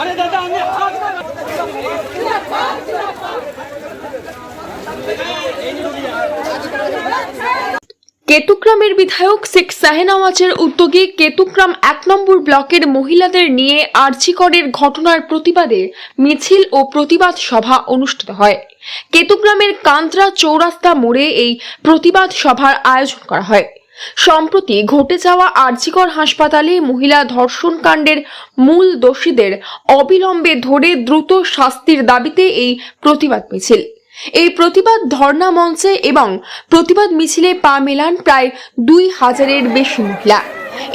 আরে দাদা, আমি কেতুগ্রামের বিধায়ক শেখ শাহেনওয়াজের উদ্যোগে কেতুক্রাম এক নম্বর ব্লকের মহিলাদের নিয়ে আর্চিকরের ঘটনার প্রতিবাদে মিছিল ও প্রতিবাদ সভা অনুষ্ঠিত হয়। কেতুগ্রামের কান্ত্রা চৌরাস্তা মোড়ে এই প্রতিবাদ সভার আয়োজন করা হয়। সম্প্রতি ঘটে যাওয়া আরজিকর হাসপাতালে মহিলা ধর্ষণ কাণ্ডের মূল দোষীদের অবিলম্বে ধরে দ্রুত শাস্তির দাবিতে এই প্রতিবাদ মিছিল। এই প্রতিবাদ ধর্ণা মঞ্চে এবং প্রতিবাদ মিছিলে পা মেলান প্রায় দুই হাজারের বেশি মহিলা।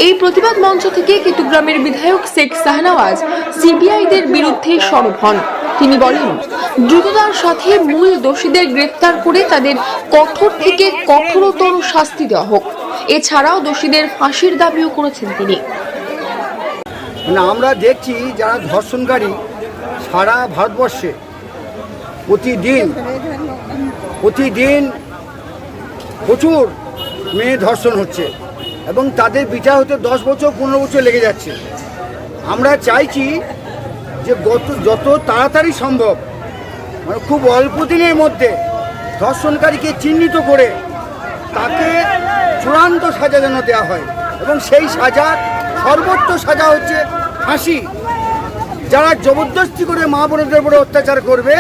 এই প্রতিবাদ মঞ্চ থেকে কেতুগ্রামের বিধায়ক শেখ শাহনওয়াজ সিবিআইদের বিরুদ্ধে সরব হন। তিনি বলেন, দ্রুততার সাথে মূল দোষীদের গ্রেপ্তার করে তাদের কঠোর থেকে কঠোরতর শাস্তি দেওয়া হোক। এছাড়াও দোষীদের ফাঁসির দাবিও করেছেন তিনি। মানে আমরা দেখছি যারা ধর্ষণকারী সারা ভারতবর্ষে প্রতিদিন প্রতিদিন প্রচুর মেয়ে ধর্ষণ হচ্ছে এবং তাদের বিচার হতে দশ বছর, পনেরো বছর লেগে যাচ্ছে। আমরা চাইছি যে গত, যত তাড়াতাড়ি সম্ভব মানে খুব অল্প দিনের মধ্যে ধর্ষণকারীকে চিহ্নিত করে তাকে চূড়ান্ত সাজা যেন দেওয়া হয়। এবং সেই সাজা, সর্বোচ্চ সাজা হচ্ছে ফাঁসি। যারা জবরদস্তি করে মা বোনদের উপরে অত্যাচার করবে,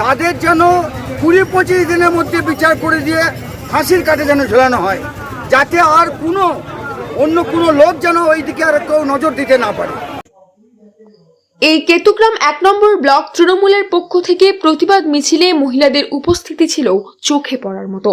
তাদের যেন কুড়ি পঁচিশ দিনের মধ্যে বিচার করে দিয়ে ফাঁসির কাটে যেন ঝোলানো হয়, যাতে আর কোনো, অন্য কোনো লোক যেন ওই দিকে আর কেউ নজর দিতে না পারে। এই কেতুগ্রাম এক নম্বর ব্লক তৃণমূলের পক্ষ থেকে প্রতিবাদ মিছিলে মহিলাদের উপস্থিতি ছিল চোখে পড়ার মতো।